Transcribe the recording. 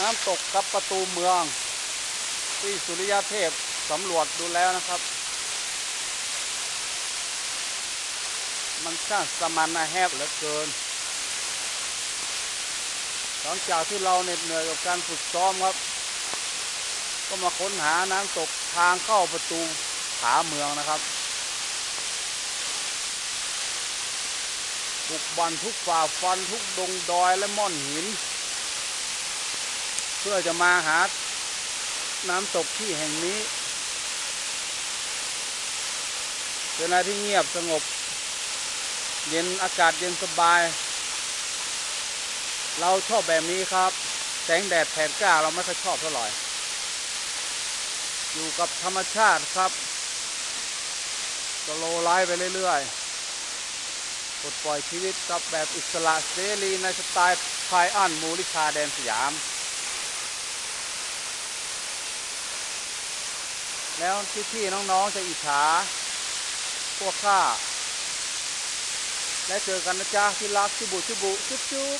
น้ำตกกับประตูเมือง ที่สุริยเทพสำรวจดูแล้วนะครับ มันช่างสมันนะแฮบเหลือเกิน หลังจากที่เราเหน็ดเหนื่อยกับการฝึกซ้อมครับ ก็มาค้นหาน้ำตกทางเข้าประตูผาเมืองนะครับทุกบันทุกฝ่าฟันทุกดงดอยและม่อนหิน เพื่อจะมาหาน้ำตกที่แห่งนี้ เป็นอะไรที่เงียบสงบ เย็นอากาศเย็นสบาย เราชอบแบบนี้ครับ แสงแดดแผดกล้าเราไม่ค่อยชอบเท่าไหร่อยู่กับธรรมชาติครับสโลว์ไลฟ์ไปเรื่อยๆปลดปล่อยชีวิตกับแบบอิสระเสรีในสไตล์พายอันมูลิชาแดนสยาม แล้วพี่ๆน้องๆจะอิจฉาพวกข้าและเจอกันนะจ๊ะที่รักชิบุชิบุชุบจุ๊บ